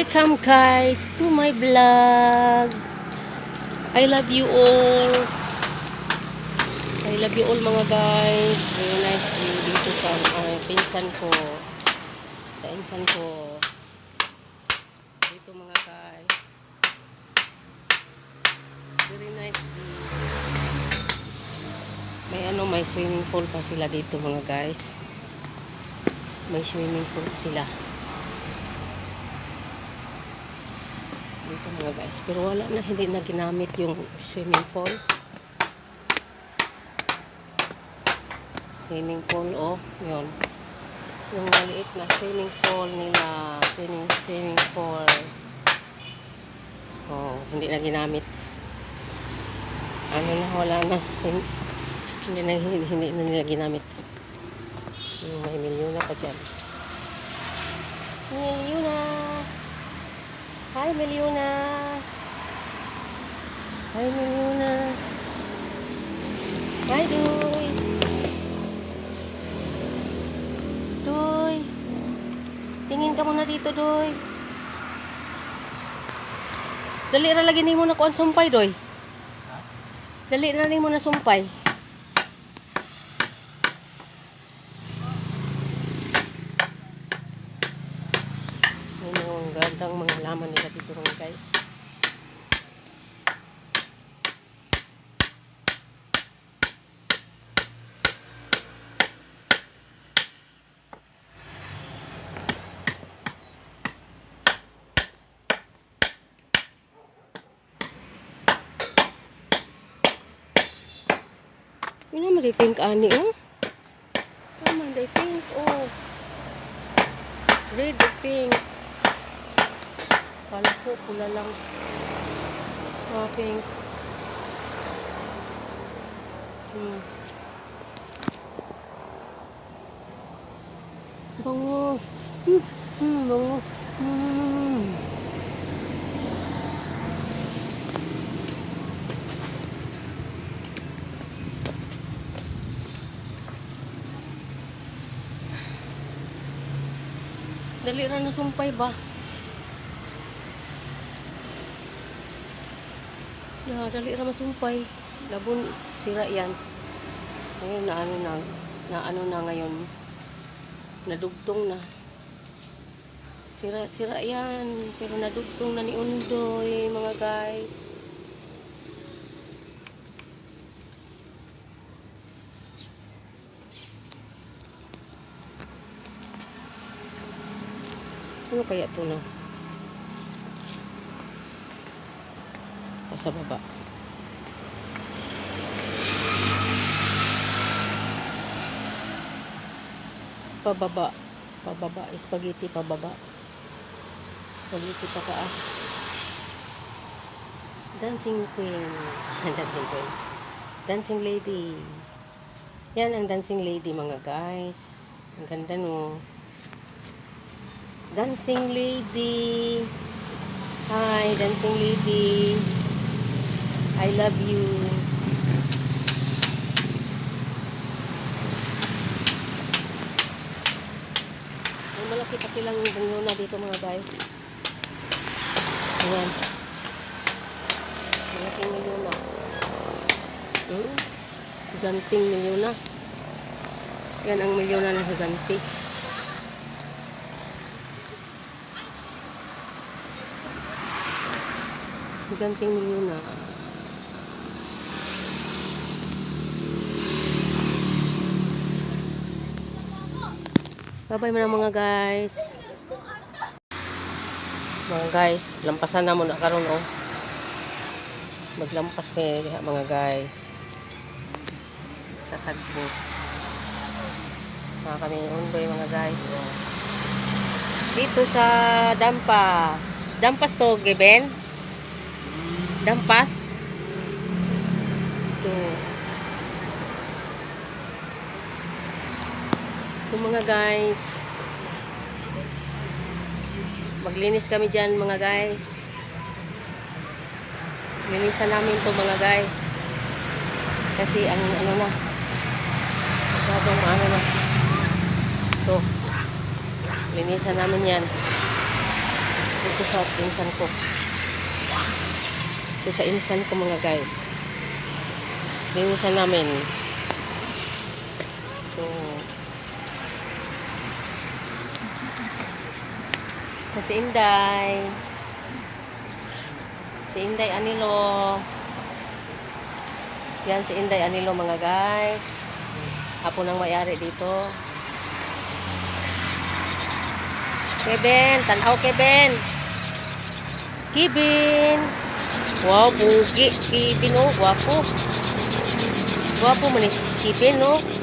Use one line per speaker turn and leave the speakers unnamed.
Welcome guys to my vlog. I love you all. I love you all mga guys. Very nice view dito sa uh, pinsan ko. Sa insan ko. Dito mga guys. Very nice view. May ano, may swimming pool pa sila dito mga guys. May swimming pool sila. Dito mga guys. Pero wala na, hindi na ginamit yung swimming pool. Swimming pool, oh. Yun. Yung maliit na swimming pool nila. Swimming, swimming pool. Oh, hindi na ginamit. Ano na, wala na. Hindi na, hindi, hindi na nila ginamit. Yung may milyon na pa dyan. Milyon na! Hi, Meliona. Hi, Meliona. Hi, Doy. Doy. Tingin ka muna dito, Doy. Dali ra lagi ni mo na kuan sumpay, Doy. Dali ra ni mo na sumpay. Yun yung laman nila dito mga guys. Yun naman di pink ani oh. Tama di pink oh. Red pink. Kala ko pula lang. Ah, pink. Hmm. Bango. Hmm, hmm, bango. Hmm. Dali ra na sumpay ba? Na, dali ra masumpay. Labon sira yan. Ngayon na ano na, na ano na ngayon. Nadugtong na. Sira sira yan. Pero nadugtong na ni Undoy, mga guys. Ano kaya ito na? Sa baba. Pababa. Pababa. Spaghetti pababa. Spaghetti pataas. Dancing queen. dancing queen. Dancing lady. Yan ang dancing lady mga guys. Ang ganda no. Dancing lady. Hi, dancing lady. I love you. May malaki pa silang na dito mga guys. Ayan. Malaking milyona. Hmm? Higanting milyona. Yan ang milyona ng higanti. Higanting milyona. Bye-bye mo na mga guys. Mga guys, lampasan na mo na karon oh. Maglampas kay diha mga guys. Sa sagbo. Mga kami undoy mga guys. Oh. Dito sa Dampas. Dampas to, Geben? Dampas? Ito. Ito mga guys. Maglinis kami dyan mga guys. Linisan namin to mga guys. Kasi ang ano na. Masyadong ano na. So, linisan namin yan. Dito sa pinsan ko. Dito sa insan ko mga guys. Sa namin. So, si Inday. Si Inday Anilo. Yan si Inday Anilo mga guys. Apo nang mayari dito. Kevin, tanaw Kevin. Kevin. Wow, bugi. Kevin oh, guwapo. Guwapo man ni Kevin oh.